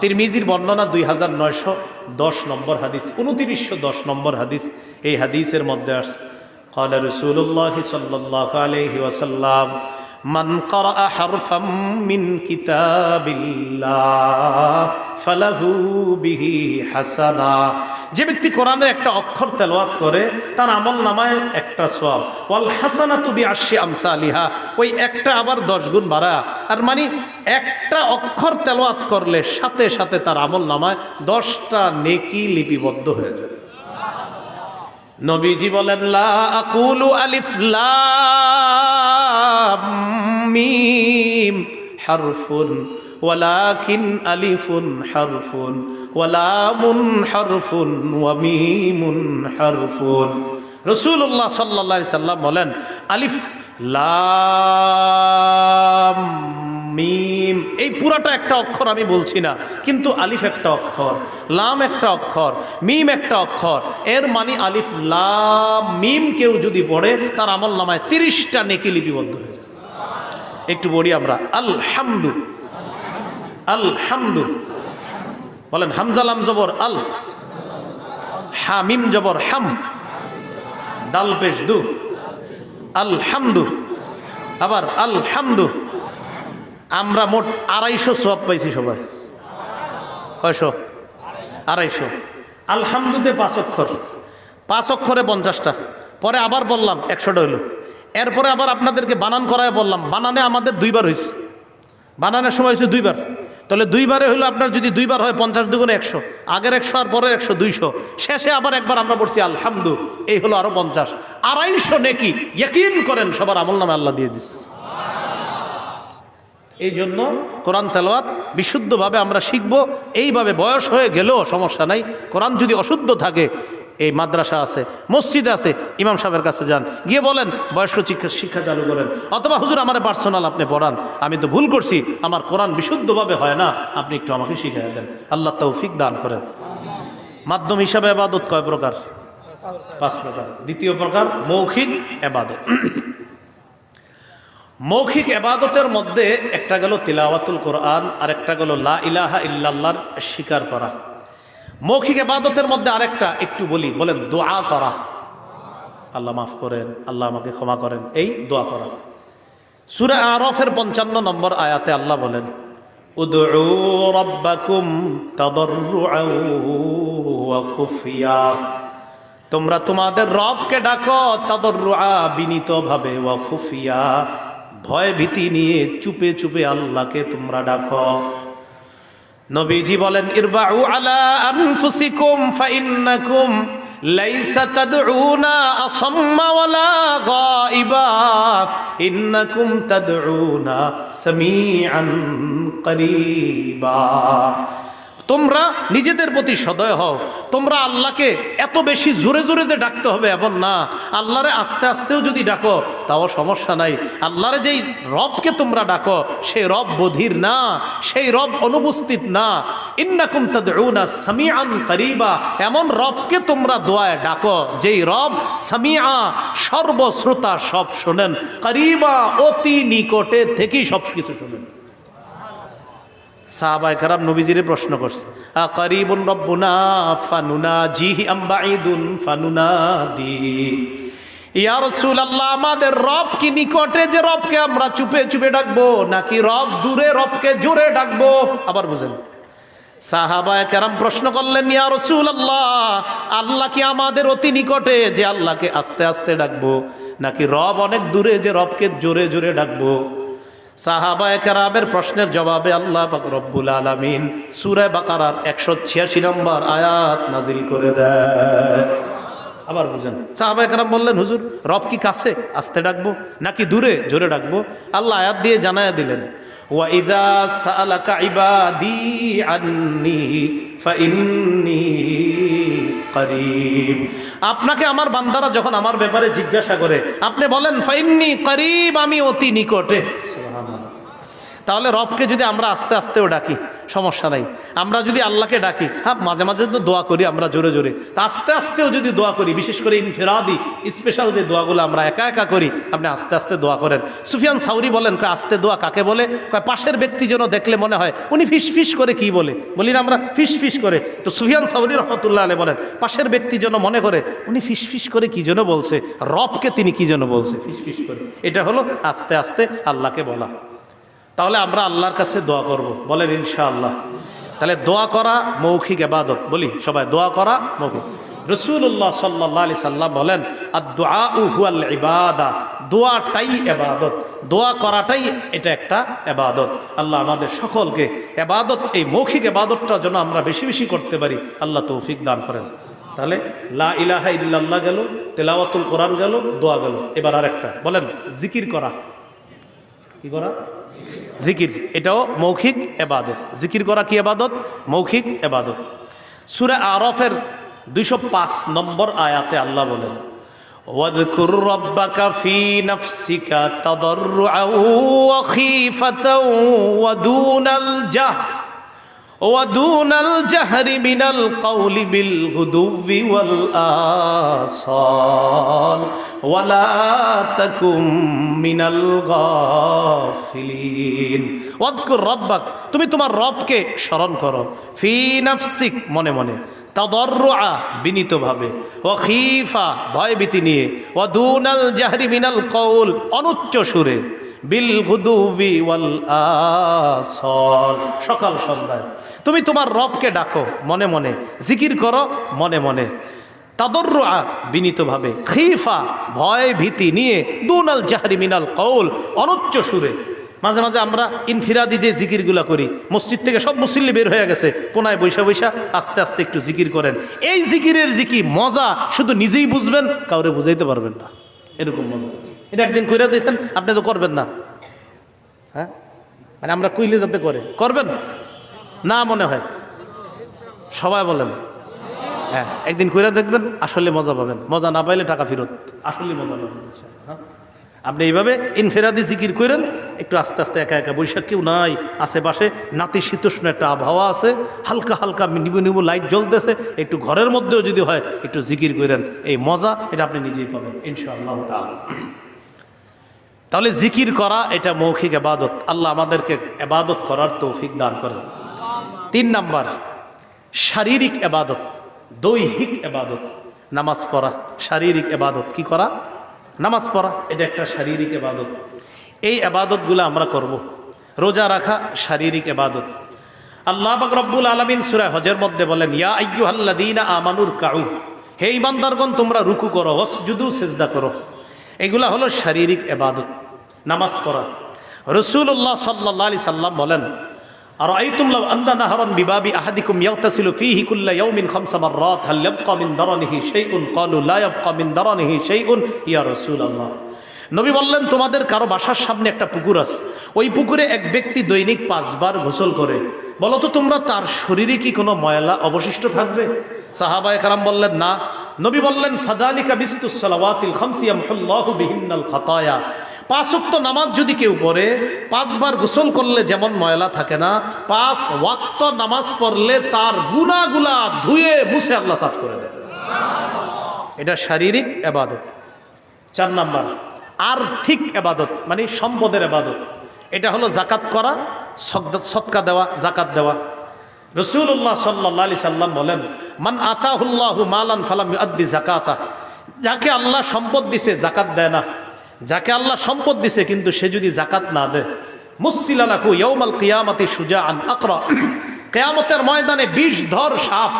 তিরমিজির বর্ণনা দুই হাজার নয়শো দশ নম্বর হাদিস উনতিরিশশো দশ নম্বর হাদিস এই হাদিসের মধ্যে আসছে قال رسول الله صلى الله عليه وسلم মান মিন কিতাবিল্লাহ ফালাহু বিহি যে ব্যক্তি কোরআনের একটা অক্ষর তেলাওয়াত করে, তার আমল নামায় একটা সব ওয়াল হাসানা তুবি আশি আমসা আলিহা ওই একটা আবার দশ গুণ বাড়া আর মানে একটা অক্ষর তেলাওয়াত করলে সাথে সাথে তার আমল নামায় দশটা নেকি লিপিবদ্ধ হয়ে যায়। নবীজি বলেন, লা আকুলু আলিফ লা মিম হারফুন, ওয়ালাকিন আলিফুন, হারফুন, ওয়ালামুন, হারফুন, ওয়া মিমুন, হারফুন রসুল্লাহ সাল্লাল্লাহু সাল্লাম বলেন, আলিফ, লাম, মিম, এই পুরাটা একটা অক্ষর আমি বলছি না, কিন্তু আলিফ একটা অক্ষর, লাম একটা অক্ষর, মিম একটা অক্ষর, এর মানে আলিফ, লাম, মিম কেউ যদি পড়ে, তার আমল নামায় তিরিশটা নেকি লিপিবদ্ধ হয়ে যায়। একটু বলি আমরা। আলহামদু। আলহামদু। বলেন হামজালাম জবর, আল। হামিম জবর, হাম। ডাল পেশ, দু। আলহামদু। আবার আলহামদু। আমরা মোট আড়াইশো সব পাইছি সবাই। কয়শো? আড়াইশো। আলহামদুতে পাঁচ অক্ষর। পাঁচ অক্ষরে পঞ্চাশটা। পরে আবার বললাম, একশোটা হইল। এরপরে আবার আপনাদেরকে বানান করায় বললাম, বানানে আমাদের দুইবার হয়েছে। বানানের সময় হয়েছে দুইবার। তাহলে দুইবারে হলো আপনার যদি দুইবার হয়, পঞ্চাশ দুগুণে একশো। আগের একশো আর পরের একশো দুইশো। শেষে আবার একবার আমরা পড়ছি, আলহামদু এই হলো আরও পঞ্চাশ। আড়াইশো নেকি ইয়কিন করেন, সবার আমল নামে আল্লাহ দিয়ে দিস এই জন্য কোরআন তেলাওয়াত বিশুদ্ধভাবে আমরা শিখব। এইভাবে বয়স হয়ে গেলেও সমস্যা নাই। কোরআন যদি অশুদ্ধ থাকে এই মাদ্রাসা আছে, মসজিদ আছে, ইমাম সাহেবের কাছে যান। গিয়ে বলেন, বয়স্ক শিক্ষা শিক্ষা চালু করেন। অথবা, হুজুর, আমার পার্সোনাল আপনি পড়ান। আমি তো ভুল করছি, আমার কোরআন বিশুদ্ধভাবে হয় না। আপনি একটু আমাকে শিখিয়ে দেন। আল্লাহ তৌফিক দান করেন। মাধ্যম হিসাবে এবাদত কয় প্রকার? পাঁচ প্রকার। দ্বিতীয় প্রকার, মৌখিক এবাদত। মৌখিক এবাদতের মধ্যে একটা গেল তিলাওয়াতুল কোরআন আর একটা গেল লা ইলাহা ইল্লাল্লাহর স্বীকার করা। মৌখিক এবাদতের মধ্যে আরেকটা, একটু বলি, বলেন, দোয়া করা। আল্লাহ মাফ করেন, আল্লাহ আমাকে ক্ষমা করেন, এই দোয়া করা। সুরে আরফের পঞ্চান্ন নম্বর আয়াতে আল্লাহ বলেন তোমরা তোমাদের রবকে ডাকো তাদরুআ বিনীতভাবে, ওয়া খুফিয়া। ভয় ভীতি নিয়ে চুপে চুপে আল্লাহকে তোমরা ডাকো। নবীজি বলেন, ইরবাউ আলা আনফুসিকুম ফাইন্নাকুম লাইসা তাদউনা আসাম্মা ওয়ালা গাইবা। ইন্নাকুম তাদউনা সামিআন করিবা। তোমরা নিজেদের প্রতি সদয় হও। তোমরা আল্লাহকে এত বেশি জোরে জোরে যে ডাকতে হবে এমন না। আল্লাহরে আস্তে আস্তেও যদি ডাকো, তাও সমস্যা নাই। আল্লাহরে যেই রবকে তোমরা ডাকো সেই রব বধির না, সেই রব অনুপস্থিত না। ইন্নাকুম তাদউনা সামিআন করিবা, এমন রবকে তোমরা দোয়ায় ডাকো, যেই রব সামিআ, সর্বশ্রোতা সব শোনেন। করিবা অতি নিকটে থেকেই সব কিছু শোনেন। সাহাবায় খারাপ নবীজিরে প্রশ্ন করছে করিবুন রব্বুনা ফানুনা জিহি আম্বাইদুন ফানুনা দি ইয়া রসুল আল্লাহ আমাদের রব কি নিকটে যে রবকে আমরা চুপে চুপে ডাকবো, নাকি রব দূরে রবকে জোরে ডাকবো? আবার বুঝেন। সাহাবায় কেরাম প্রশ্ন করলেন, ইয়া রসুল আল্লাহ আল্লাহ কি আমাদের অতি নিকটে যে আল্লাহকে আস্তে আস্তে ডাকবো, নাকি রব অনেক দূরে যে রবকে জোরে জোরে ডাকবো? সাহাবায় কেরামের প্রশ্নের জবাবে আল্লাহ রব্বুল আলমিন সুরে বাকারার একশো ছিয়াশি নম্বর আয়াত নাজিল করে দেয়। আবার বুঝেন। সাহাবায় কেরাম বললেন হুজুর রব কি কাছে? আস্তে ডাকবো নাকি দূরে? জোরে ডাকবো। আল্লাহ আয়াত দিয়ে জানায় দিলেন ওয়াইদা সালাকা ইবাদি আন্নি ফাইন্নি করিব। আপনাকে আমার বান্দারা যখন আমার ব্যাপারে জিজ্ঞাসা করে আপনি বলেন ফাইন্নি করিব আমি অতি নিকটে। তাহলে রবকে যদি আমরা আস্তে আস্তেও ডাকি, সমস্যা নাই। আমরা যদি আল্লাহকে ডাকি হ্যাঁ মাঝে মাঝে তো দোয়া করি আমরা জোরে জোরে। আস্তে আস্তেও যদি দোয়া করি, বিশেষ করে ইনফেরাদি স্পেশাল যে দোয়াগুলো আমরা একা একা করি, আপনি আস্তে আস্তে দোয়া করেন। সুফিয়ান সাউরি বলেন, কয়, আস্তে দোয়া কাকে বলে? কয়, পাশের ব্যক্তি যেন দেখলে মনে হয়, উনি ফিস ফিস করে কি বলে? বলি না আমরা ফিস ফিস করে। তো সুফিয়ান সাউরি রহমতুল্লাহ আলে বলেন, পাশের ব্যক্তি যেন মনে করে, উনি ফিস ফিস করে কি যেন বলছে? রবকে তিনি কি যেন বলছে? ফিস ফিস করে। এটা হলো আস্তে আস্তে আল্লাহকে বলা। তাহলে আমরা আল্লাহর কাছে দোয়া করব। বলেন, ইনশাআল্লাহ। তাহলে দোয়া করা মৌখিক এবাদত বলি, সবাই, দোয়া করা মৌখিক। রসুল্লাহ সাল্লাহ আলি সাল্লাম বলেন আর দোয়া উহুয়াল ইবাদা। দোয়াটাই এবাদত দোয়া করাটাই এটা একটা এবাদত আল্লাহ আমাদের সকলকে এবাদত এই মৌখিক এবাদতটা যেন আমরা বেশি বেশি করতে পারি। আল্লাহ তৌফিক দান করেন। তাহলে, লা ইলাহা ইল্লাল্লাহ গেল, তেলাওয়াতুল কোরআন গেল, দোয়া গেল। এবার আরেকটা, বলেন, জিকির করা। কি করা? জিকির এটাও মৌখিক এবাদত জিকির করা কি এবাদত মৌখিক এবাদত সুরে আরফের দুইশো পাঁচ নম্বর আয়াতে আল্লাহ বলেন واذكر ربك في نفسك تضرعا وخيفة ودون الجهر ودون الجهر من القول بالغدو والآصال ولا تكن من الغافلين واذكر ربك তুমি তোমার রবকে স্মরণ করো ফি নাফসিক মনে মনে তাদর্রুআ বিনীতভাবে ও খিফা ভয়ভীতি নিয়ে ও দুনাল জাহরি মিনাল কৌল অনুচ্চ সুরে বিল সকাল সন্ধ্যায়। তুমি তোমার রবকে ডাকো মনে মনে। জিকির করো মনে মনে। তাদর্রুআ বিনীতভাবে। খিফা, ভয় ভীতি নিয়ে দুনাল জাহরি মিনাল কৌল অনুচ্চ সুরে। মাঝে মাঝে আমরা ইনফিরাদি যে জিকিরগুলো করি, মসজিদ থেকে সব মুসল্লি বের হয়ে গেছে, কোনায় বৈশা বৈশা আস্তে আস্তে একটু জিকির করেন। এই জিকিরের জিকি মজা, শুধু নিজেই বুঝবেন, কাউরে বুঝাইতে পারবেন না। এরকম মজা। এটা একদিন কইরা দেখেন আপনি তো করবেন না। হ্যাঁ? মানে আমরা কইলে যাতে করে। করবেন? না মনে হয়। সবাই বলেন। হ্যাঁ একদিন কইরা দেখবেন, আসলে মজা পাবেন। মজা না পাইলে টাকা ফেরত। আসলে মজা পাবেন হ্যাঁ? আপনি এইভাবে ইনফেরাদি জিকির করেন একটু আস্তে আস্তে একা একা বৈশাখ কেউ নাই, আশেপাশে নাতি শীতোষ্ণ একটা আবহাওয়া আছে, হালকা হালকা নিবু নিবু লাইট জ্বলতেছে, একটু ঘরের মধ্যেও যদি হয়, একটু জিকির করেন এই মজা এটা আপনি নিজেই পাবেন, ইনশাআল্লাহ। তাহলে জিকির করা এটা মৌখিক এবাদত আল্লাহ আমাদেরকে এবাদত করার তৌফিক দান করেন। তিন নাম্বার, শারীরিক এবাদত দৈহিক এবাদত নামাজ পড়া, শারীরিক এবাদত কি করা? নামাজ পড়া, এটা একটা শারীরিক এবাদত এই এবাদতগুলো আমরা করব। রোজা রাখা, শারীরিক এবাদত আল্লাহ রব্বুল আলমিন সুরায় হজের মধ্যে বলেন, ইয়া আইয়ু আল্লাদিনা আমানুর কাউ, হে ইমানদারগণ তোমরা রুকু করো, ওয়াসজুদু, সেজদা করো। এগুলা হলো শারীরিক এবাদত নামাজ পড়া। রসুল্লাহ সাল্লাহ আলি সাল্লাম বলেন আর আইতুম লাউ আন্না নাহরান বিবাবি আহাদিকুম ইয়াগতাসিলু ফীহি কুল্লা ইয়াউমিন খামসা মাররাত, হাল ইয়াবকা মিন দারানিহি শাইউন? ক্বালু, লা ইয়াবকা মিন দারানিহি শাইউন? ইয়া রাসূলুল্লাহ। নবী বললেন, তোমাদের কারও বাসার সামনে একটা পুকুর আছে। ওই পুকুরে এক ব্যক্তি দৈনিক পাঁচবার গোসল করে। বলো তো, তোমরা তার শরীরে কি কোনো ময়লা অবশিষ্ট থাকবে? সাহাবায়ে কারাম বললেন, না। নবী বললেন ফাদালিকা বিস্তুস সালাওয়াতিল খামসি ইয়ামহুল্লাহু বিহিন্নাল খাতায়া। পাঁচক্ত নামাজ যদি কেউ পড়ে, পাঁচবার গোসল করলে যেমন ময়লা থাকে না, পাঁচ ওয়াক্ত নামাজ পড়লে তার গুনাগুলা ধুয়ে মুছে আল্লাহ সাফ করে দেয়। এটা শারীরিক এবাদত চার নাম্বার, আর্থিক এবাদত মানে সম্পদের এবাদত এটা হলো জাকাত করা সৎকা দেওয়া জাকাত দেওয়া। রসুল্লাহ সাল্লাহ আলি সাল্লাম বলেন, মান আতাহুল্লাহ মালান ফালাম আদ্দি জাকাতা যাকে আল্লাহ সম্পদ দিছে জাকাত দেয় না। যাকে আল্লাহ সম্পদ দিছে, কিন্তু সে যদি জাকাত না দেয়। মুসিলালাকু ইয়ৌমাল কিয়ামতি সুজা আন আকরা। কেয়ামতের ময়দানে বিষ ধর সাপ।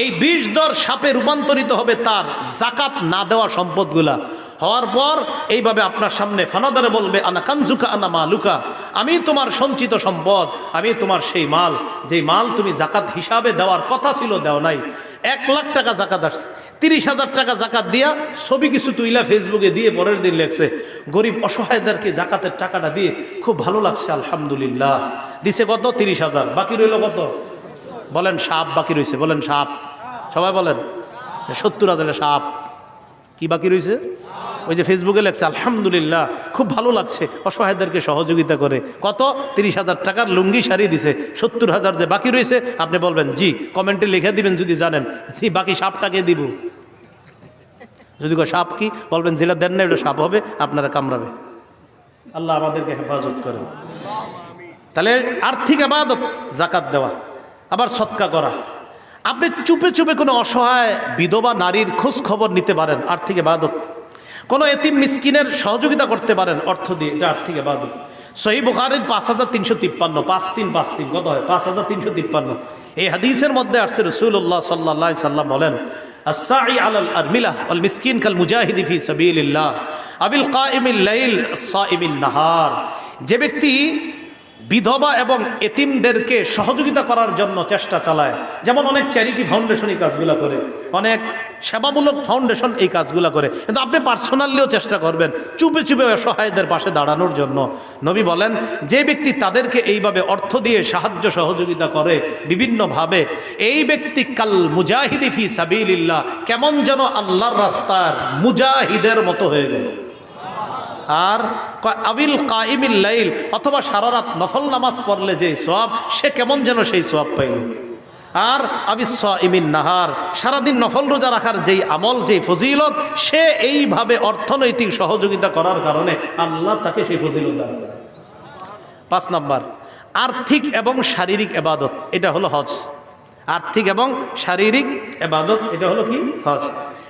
এই বিষ দর সাপে রূপান্তরিত হবে তার জাকাত না দেওয়া সম্পদগুলা। হওয়ার পর এইভাবে আপনার সামনে ফানাদারে বলবে, আনা কানজুকা, আনা মালুকা। আমি তোমার সঞ্চিত সম্পদ, আমি তোমার সেই মাল। যেই মাল তুমি জাকাত হিসাবে দেওয়ার কথা ছিল, দেও নাই। এক লাখ টাকা জাকাত আসছে। তিরিশ হাজার টাকা জাকাত দিয়া ছবি কিছু তুইলা ফেসবুকে দিয়ে পরের দিন লেখছে, গরিব অসহায়দেরকে জাকাতের টাকাটা দিয়ে খুব ভালো লাগছে, আলহামদুলিল্লাহ। দিছে কত? তিরিশ হাজার। বাকি রইল কত? বলেন সাপ বাকি রয়েছে বলেন সাপ। সবাই বলেন, সত্তর হাজারের সাপ। কি বাকি রয়েছে ওই যে ফেসবুকে লেখছে, আলহামদুলিল্লাহ, খুব ভালো লাগছে। অসহায়দেরকে সহযোগিতা করে। কত? তিরিশ হাজার টাকার লুঙ্গি শাড়ি দিছে, সত্তর হাজার যে বাকি রয়েছে, আপনি বলবেন, জি, কমেন্টে লিখে দিবেন যদি জানেন। জি, বাকি সাপটাকে দিব। যদি কয়, সাপ কি? বলবেন যেটা দেন না, এটা সাপ হবে, আপনারা কামড়াবে। আল্লাহ আমাদেরকে হেফাজত করেন। তাহলে আর্থিক আবাদত জাকাত দেওয়া, আবার সৎকা করা। আপনি চুপে চুপে কোনো অসহায় বিধবা নারীর খোঁজ খবর নিতে পারেন, আর্থিক আবাদত। কোনো এতিম মিসকিনের সহযোগিতা করতে পারেন, অর্থ দিয়ে, এটা আর্থিক এবাদত সহি বুখারের পাঁচ হাজার তিনশো তিপ্পান্ন, পাঁচ তিন পাঁচ তিন, কত হয়? পাঁচ হাজার তিনশো তিপ্পান্ন। এই হাদিসের মধ্যে আসছে রসুল্লাহ সাল্লা সাল্লাম বলেন আবিল কা লাইল সা নাহার। যে ব্যক্তি বিধবা এবং এতিমদেরকে সহযোগিতা করার জন্য চেষ্টা চালায়। যেমন অনেক চ্যারিটি ফাউন্ডেশন এই কাজগুলো করে, অনেক সেবামূলক ফাউন্ডেশন এই কাজগুলো করে। কিন্তু আপনি পার্সোনালিও চেষ্টা করবেন চুপে চুপে অসহায়দের পাশে দাঁড়ানোর জন্য। নবী বলেন, যে ব্যক্তি তাদেরকে এইভাবে অর্থ দিয়ে সাহায্য সহযোগিতা করে বিভিন্নভাবে, এই ব্যক্তি কাল মুজাহিদি ফি সাবিলিল্লাহ, কেমন যেন আল্লাহর রাস্তার মুজাহিদের মতো হয়ে গেল। আর আবিল কাইমিল লাইল অথবা সারা রাত নফল নামাজ পড়লে যে সোয়াব সে কেমন যেন সেই সোয়াব পাইল। আর আবিস ইমিন নাহার, সারাদিন নফল রোজা রাখার যেই আমল, যেই ফজিলত, সে এইভাবে অর্থনৈতিক সহযোগিতা করার কারণে আল্লাহ তাকে সেই ফজিলত দান পাঁচ নম্বর, আর্থিক এবং শারীরিক এবাদত, এটা হলো হজ। আর্থিক এবং শারীরিক এবাদত, এটা হলো কি? হজ।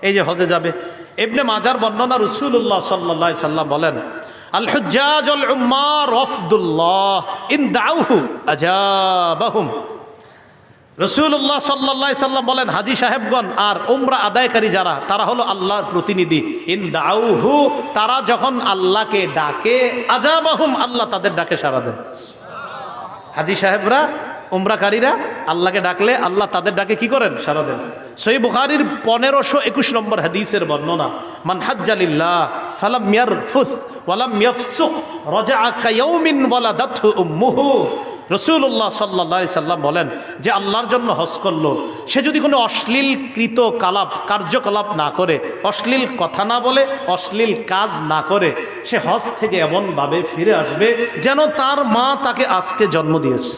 এই যে হজে যাবে এমনি মাজার বর্ণনা রসুল্লাহ সাল্লাহ সাল্লাম বলেন আল উম্মার ওয়ফদুল্লাহ ইন দাউহু আজাবাহুম। রসুল্লাহ সাল্লাহ সাল্লাম বলেন, হাজি সাহেবগণ আর উমরা আদায়কারী যারা, তারা হলো আল্লাহর প্রতিনিধি। ইন দাউহু, তারা যখন আল্লাহকে ডাকে, আজাবাহুম, আল্লাহ তাদের ডাকে সারা দেয়। হাজি সাহেবরা উমরাকারীরা আল্লাহকে ডাকলে আল্লাহ তাদের ডাকে কি করেন? সারা দেন সই বুখারির পনেরোশো একুশ নম্বর হাদিসের বর্ণনা, মান হাজ্জালিল্লাহ ফালাম ইয়ারফুস ওয়ালাম ইয়াফসুক রাজা কায়াউমিন ওয়ালা দাথু উম্মুহু রসুল্লাহ সাল্লা সাল্লাম বলেন যে আল্লাহর জন্য হজ করল। সে যদি কোনো অশ্লীল কৃত কালাপ, কার্যকলাপ না করে, অশ্লীল কথা না বলে, অশ্লীল কাজ না করে, সে হজ থেকে এমনভাবে ফিরে আসবে যেন তার মা তাকে আজকে জন্ম দিয়েছে।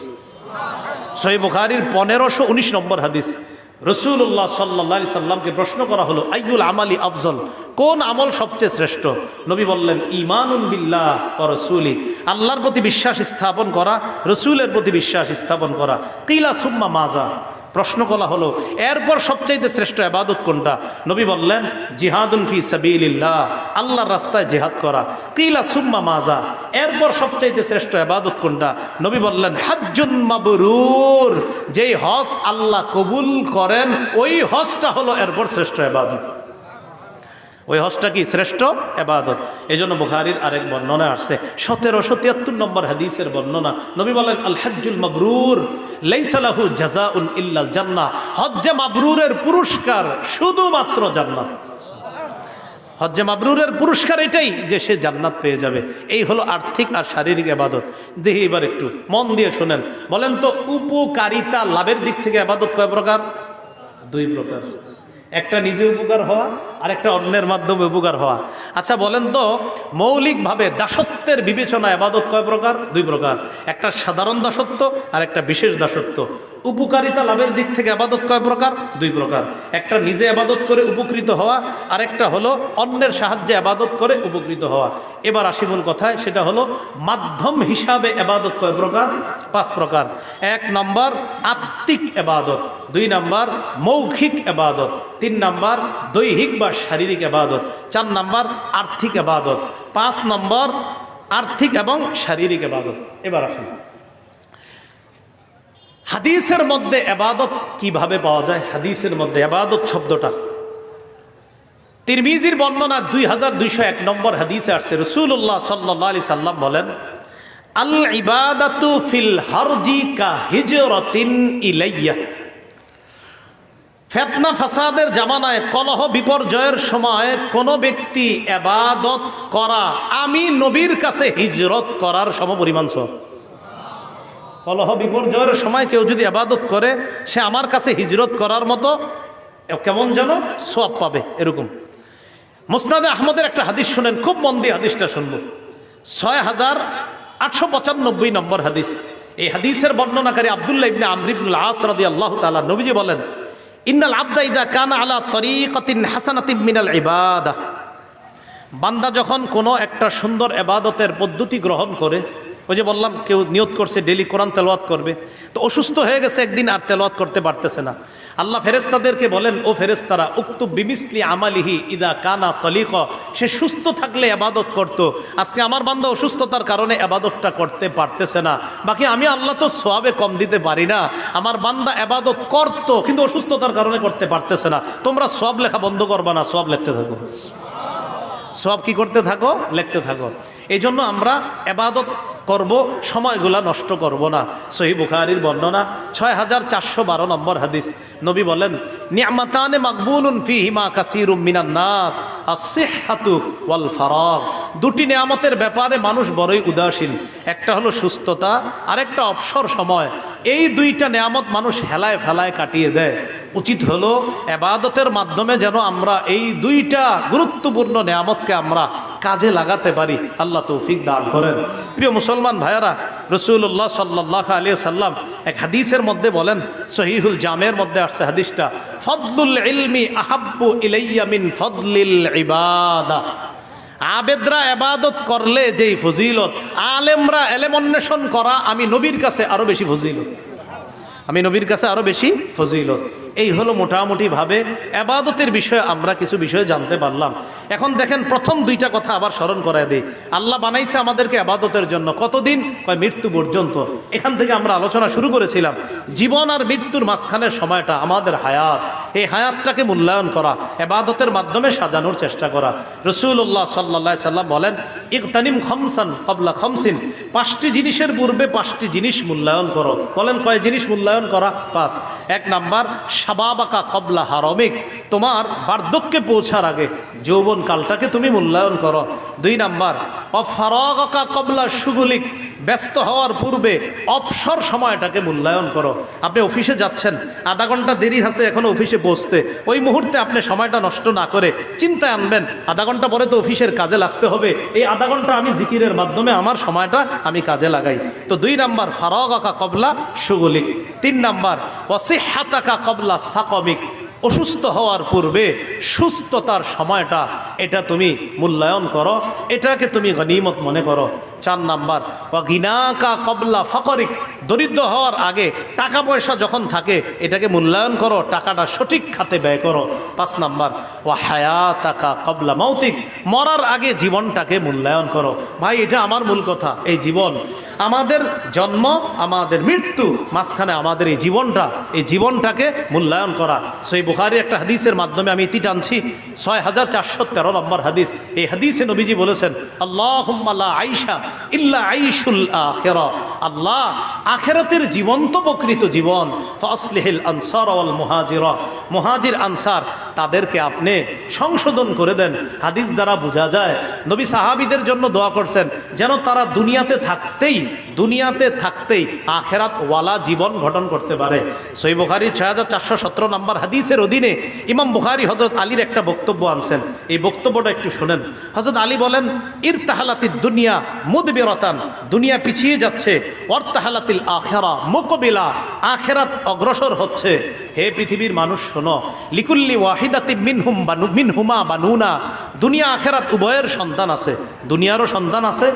সহি বুখারির পনেরোশো উনিশ নম্বর হাদিস। রসুল্লাহ সাল্লা সাল্লামকে প্রশ্ন করা হলো আইউল আমালি আফজল? কোন আমল সবচেয়ে শ্রেষ্ঠ? নবী বললেন ইমানুন বিল্লাহ রসুলি। আল্লাহর প্রতি বিশ্বাস স্থাপন করা, রসুলের প্রতি বিশ্বাস স্থাপন করা। কিলা সুম্মা মাজা প্রশ্ন করা হলো, এরপর সবচাইতে শ্রেষ্ঠ আবাদত কোনটা? নবী বললেন জিহাদুল ফি সাবিল্লাহ আল্লাহর রাস্তায় জেহাদ করা। কিলা সুম্মা মাজা এরপর সবচাইতে শ্রেষ্ঠ আবাদত কোনটা? নবী বললেন, হাজ্জুন মাবরুর, যেই হস আল্লাহ কবুল করেন, ওই হসটা হলো এরপর শ্রেষ্ঠ আবাদত। ওই হজটা কি শ্রেষ্ঠ? এবাদত। এই জন্য বুখারির আরেক বর্ণনা আসছে। সতেরোশো তিয়াত্তর নম্বর হাদিসের বর্ণনা। নবী বলেন আল হাজ্জুল মাবরুর জাজা উল ইল্লাল জান্না হজ্জে মাবরুরের পুরস্কার শুধুমাত্র জান্নাত। হজ্জে মাবরুরের পুরস্কার এটাই যে সে জান্নাত পেয়ে যাবে। এই হলো আর্থিক আর শারীরিক আবাদত দেখি এবার একটু, মন দিয়ে শোনেন। বলেন তো, উপকারিতা লাভের দিক থেকে আবাদত কয় প্রকার? দুই প্রকার। একটা নিজে উপকার হওয়া আর একটা অন্যের মাধ্যমে উপকার হওয়া। আচ্ছা বলেন তো, মৌলিকভাবে দাসত্বের বিবেচনা আবাদত কয় প্রকার? দুই প্রকার। একটা সাধারণ দাসত্ব আর একটা বিশেষ দাসত্ব। উপকারিতা লাভের দিক থেকে আবাদত কয় প্রকার? দুই প্রকার। একটা নিজে আবাদত করে উপকৃত হওয়া আর একটা হলো অন্যের সাহায্যে আবাদত করে উপকৃত হওয়া। এবার আসি মূল কথায়, সেটা হলো মাধ্যম হিসাবে আবাদত কয় প্রকার? পাঁচ প্রকার। এক নম্বর, আত্মিক এবাদত দুই নম্বর, মৌখিক এবাদত তিন নম্বর, দৈহিক বা শারীরিক এবাদত চার নম্বর, আর্থিক এবাদত পাঁচ নম্বর, আর্থিক এবং শারীরিক এবাদত এবার আসুন। হাদিসের মধ্যে এবাদত কীভাবে পাওয়া যায়? হাদিসের মধ্যে এবাদত শব্দটা। তিরমিজির বর্ণনা দুই হাজার দুইশো এক নম্বর হাদিসে আসছে। রসুল্লাহ সাল্লাহ আলি সাল্লাম বলেন, আল ইবাদাতু ফিল হারজি কা হিজরতিন ইলাইয়া। ফেতনা ফাসাদের জামানায় কলহ বিপর্যয়ের সময় কোনো ব্যক্তি এবাদত করা, আমি নবীর কাছে হিজরত করার সমপরিমাণ সব। কলহ বিপর্যয়ের সময় কেউ যদি আবাদত করে, সে আমার কাছে হিজরত করার মতো কেমন যেন সোয়াব পাবে এরকম। মুসনাদে আহমদের একটা হাদিস শুনেন, খুব মন দিয়ে হাদিসটা শুনব। ছয় হাজার আটশো পঁচানব্বই নম্বর হাদিস। এই হাদিসের বর্ণনাকারী আবদুল্লাহ ইবনে আমরিবুল আস রাদি আল্লাহ তালা নবীজি বলেন, ইন্নাল আবদা ইদা কানা আলা তরিকাতিন হাসানাতিন মিনাল ইবাদা। বান্দা যখন কোনো একটা সুন্দর এবাদতের পদ্ধতি গ্রহণ করে ওই যে বললাম, কেউ নিয়ত করছে ডেলি কোরআন তেলাওয়াত করবে। তো অসুস্থ হয়ে গেছে, একদিন আর তেলাওয়াত করতে পারতেছে না। আল্লাহ ফেরেস্তাদেরকে বলেন, ও ফেরেস্তারা উক্তু বিমিসলি আমালিহি ইদা কানা তলিক, সে সুস্থ থাকলে আবাদত করত। আজকে আমার বান্দা অসুস্থতার কারণে আবাদতটা করতে পারতেছে না। বাকি আমি আল্লাহ তো সোয়াবে কম দিতে পারি না। আমার বান্দা আবাদত করতো, কিন্তু অসুস্থতার কারণে করতে পারতেছে না। তোমরা সব লেখা বন্ধ করবা না সব লিখতে থাকো। সব কি করতে থাকো? লিখতে থাকো। এই জন্য আমরা এবাদত করব, সময়গুলা নষ্ট করব না। সহি বুখারির বর্ণনা ছয় হাজার চারশো বারো নম্বর হাদিস। নবী বলেন, নিয়ামাতানে মাকবুলুন ফি হিমা কাসিরুম মিনান নাস আসিহাতু ওয়াল ফারাগ। দুটি নিয়ামতের ব্যাপারে মানুষ বড়ই উদাসীন। একটা হলো সুস্থতা, আরেকটা অবসর সময়। এই দুইটা নিয়ামত মানুষ হেলায় ফেলায় কাটিয়ে দেয়। উচিত হলো এবাদতের মাধ্যমে যেন আমরা এই দুইটা গুরুত্বপূর্ণ নিয়ামতকে আমরা কাজে লাগাতে পারি। আল্লাহ তৌফিক দান করেন। প্রিয় মুসলমান ভাইয়ারা রসুল্লাহ সাল্লাহ আলিয়া সাল্লাম এক হাদিসের মধ্যে বলেন, সহিহুল জামের মধ্যে আসছে হাদিসটা, ফদলুল ইলমি আহাব্বু ইলাইয়া মিন ফদলিল ইবাদা। আবেদরা এবাদত করলে যেই ফজিলত, আলেমরা এলেম অন্বেষণ করা আমি নবীর কাছে আরও বেশি ফজিলত। আমি নবীর কাছে আরও বেশি ফজিলত। এই হলো মোটামুটিভাবে এবাদতের বিষয়ে আমরা কিছু বিষয়ে জানতে পারলাম। এখন দেখেন প্রথম দুইটা কথা আবার স্মরণ করায় দিই। আল্লাহ বানাইছে আমাদেরকে আবাদতের জন্য কতদিন? কয় মৃত্যু পর্যন্ত। এখান থেকে আমরা আলোচনা শুরু করেছিলাম। জীবন আর মৃত্যুর মাঝখানের সময়টা আমাদের হায়াত। এই হায়াতটাকে মূল্যায়ন করা এবাদতের মাধ্যমে সাজানোর চেষ্টা করা। রসুল্লাহ সাল্লা সাল্লাম বলেন ইকতানিম খমসান কবলা খমসিন। পাঁচটি জিনিসের পূর্বে পাঁচটি জিনিস মূল্যায়ন করো। বলেন কয় জিনিস মূল্যায়ন করা? পাঁচ। এক নাম্বার সাবাবাকা কবলা হারমিক। তোমার বার্ধক্যে পৌঁছার আগে যৌবন কালটাকে তুমি মূল্যায়ন করো। দুই নাম্বার অফারগা কবলা সুগুলিক ব্যস্ত হওয়ার পূর্বে অবসর সময়টাকে মূল্যায়ন করো। আপনি অফিসে যাচ্ছেন, আধা ঘণ্টা দেরি আছে এখনও অফিসে বসতে। ওই মুহূর্তে আপনি সময়টা নষ্ট না করে চিন্তায় আনবেন, আধা ঘণ্টা পরে তো অফিসের কাজে লাগতে হবে। এই আধা ঘণ্টা আমি জিকিরের মাধ্যমে আমার সময়টা আমি কাজে লাগাই। তো দুই নাম্বার, ফারগাকা কবলা সুগুলিক তিন নাম্বার অসিহাতাকা কবলা সাকমিক। অসুস্থ হওয়ার পূর্বে সুস্থতার সময়টা, এটা তুমি মূল্যায়ন করো, এটাকে তুমি গনিমত মনে করো। চার নাম্বার বা গিনাকা কবলা ফকরিক দরিদ্র হওয়ার আগে টাকা পয়সা যখন থাকে, এটাকে মূল্যায়ন করো, টাকাটা সঠিক খাতে ব্যয় করো। পাঁচ নাম্বার ও হায়াতাকা কবলা মৌতিক মরার আগে জীবনটাকে মূল্যায়ন করো। ভাই, এটা আমার মূল কথা, এই জীবন। আমাদের জন্ম, আমাদের মৃত্যু, মাঝখানে আমাদের এই জীবনটা, এই জীবনটাকে মূল্যায়ন করা। সেই বুখারি একটা হাদিসের মাধ্যমে আমি ইতি টানছি, ছয় হাজার চারশো তেরো নম্বর হাদিস। এই হাদিসে নবীজি বলেছেন আল্লাহ আইসা ইল্লা আইসুল আখের আল্লাহ আখেরাতের জীবন্ত প্রকৃত জীবন। ফসলেহিল আনসার অল মুহাজির। মুহাজির আনসার, তাদেরকে আপনি সংশোধন করে দেন। হাদিস দ্বারা বোঝা যায়, নবী সাহাবিদের জন্য দোয়া করছেন, যেন তারা দুনিয়াতে থাকতেই দুনিয়াতে থাকতেই আখেরাত ওয়ালা জীবন গঠন করতে পারে। সই বুখারি ছয় হাজার চারশো সতেরো নম্বর হাদিসের অধীনে ইমাম বুখারি হজরত আলীর একটা বক্তব্য আনছেন। এই বক্তব্যটা একটু শোনেন। হজরত আলী বলেন ইর তাহালাতির দুনিয়া মুদবিরতান, দুনিয়া পিছিয়ে যাচ্ছে। অর আখেরা, মোকবিলা, আখেরাত অগ্রসর হচ্ছে। হে পৃথিবীর মানুষ, শোনো, লিকুল্লি ওয়াহিদাতি মিনহুম বানু মিনহুমা বানুনা দুনিয়া আখেরাত উভয়ের সন্তান আছে, দুনিয়ারও সন্তান আছে,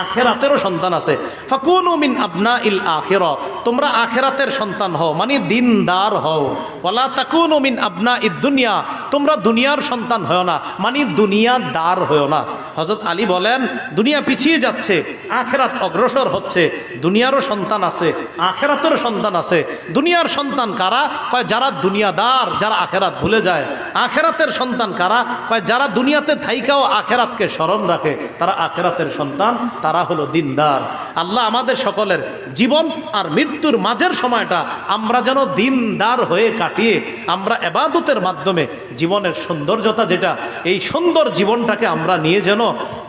আখেরাতেরও সন্তান আছে। ফাকুন মিন আবনা ইল আখের, তোমরা আখেরাতের সন্তান হও মানে দিনদার হও। ওলা তাকুনু মিন আবনা ই দুনিয়া, তোমরা দুনিয়ার সন্তান হও না মানে দুনিয়াদার হও না। হজরত আলী বলেন, দুনিয়া পিছিয়ে যাচ্ছে, আখেরাত অগ্রসর হচ্ছে, দুনিয়ারও সন্তান আছে, আখেরাতেরও সন্তান আছে। দুনিয়ার সন্তান কারা? কয় যারা দুনিয়াদার, যারা আখেরাত ভুলে যায়। আখেরাতের সন্তান কারা? কয় যারা দুনিয়াতে থাইকাও আখেরাতকে স্মরণ রাখে। তারা আখেরাতের সন্তান, তারা হলো দিনদার। আল্লাহ আমাদের সকলের জীবন আর মৃত্যুর মাঝের সময়টা আমরা যেন দিনদার হয়ে কাটিয়ে আমরা এবাদতের মাধ্যমে জীবনের সৌন্দর্যতা যেটা, এই সুন্দর জীবনটাকে আমরা নিয়ে যেন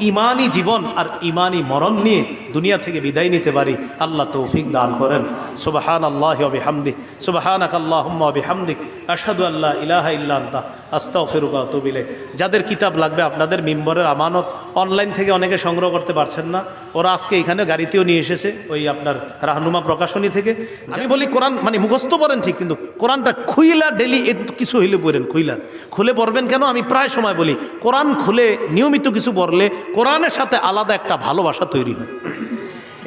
ইমানি জীবন আর ইমানি মরণ নিয়ে দুনিয়া থেকে বিদায় নিতে পারি। আল্লাহ তৌফিক দান করেন। সুবাহান আল্লাহ হামদি সুবাহান আল্লাহ আল্লাহ বিহামদিক, আশহাদু আল্লাহ ইলাহা ইল্লা আস্তাগফিরুকা ওয়া আতুবু যাদের কিতাব লাগবে আপনাদের মিম্বরের আমানত। অনলাইন থেকে অনেকে সংগ্রহ করতে পারছেন না। ওরা আজকে এখানে গাড়িতেও নিয়ে এসেছে ওই আপনার রাহনুমা প্রকাশনী থেকে। আমি বলি কোরআন মানে মুখস্থ পড়েন ঠিক, কিন্তু কোরআনটা খুইলা ডেলি কিছু হইলে পড়েন, খুইলা। খুলে পড়বেন কেন? আমি প্রায় সময় বলি, কোরআন খুলে, নিয়মিত কিছু পড়লে কোরআনের সাথে আলাদা একটা ভালোবাসা তৈরি হয়।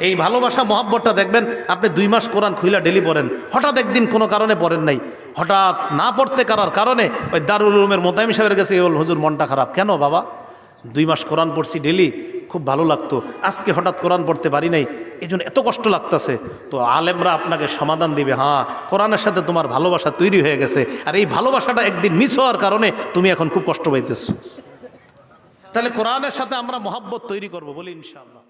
এই ভালোবাসা, মহাব্বতটা দেখবেন আপনি দুই মাস কোরআন খুইলা ডেলি পড়েন। হঠাৎ একদিন কোনো কারণে পড়েন নাই। হঠাৎ না পড়তে কারার কারণে ওই দারুল উলুমের মোতাইম সাহেবের কাছে বল হুজুর, মনটা খারাপ। কেন বাবা? দুই মাস কোরআন পড়ছি ডেলি, খুব ভালো লাগতো। আজকে হঠাৎ কোরআন পড়তে পারি নাই। এই জন্য এত কষ্ট লাগতেছে। তো আলেমরা আপনাকে সমাধান দিবে। হ্যাঁ কোরআনের সাথে তোমার ভালোবাসা তৈরি হয়ে গেছে। আর এই ভালোবাসাটা একদিন মিস হওয়ার কারণে তুমি এখন খুব কষ্ট পাইতেছো। তাহলে কোরআনের সাথে আমরা মহাব্বত তৈরি করব বলি ইনশাআল্লাহ।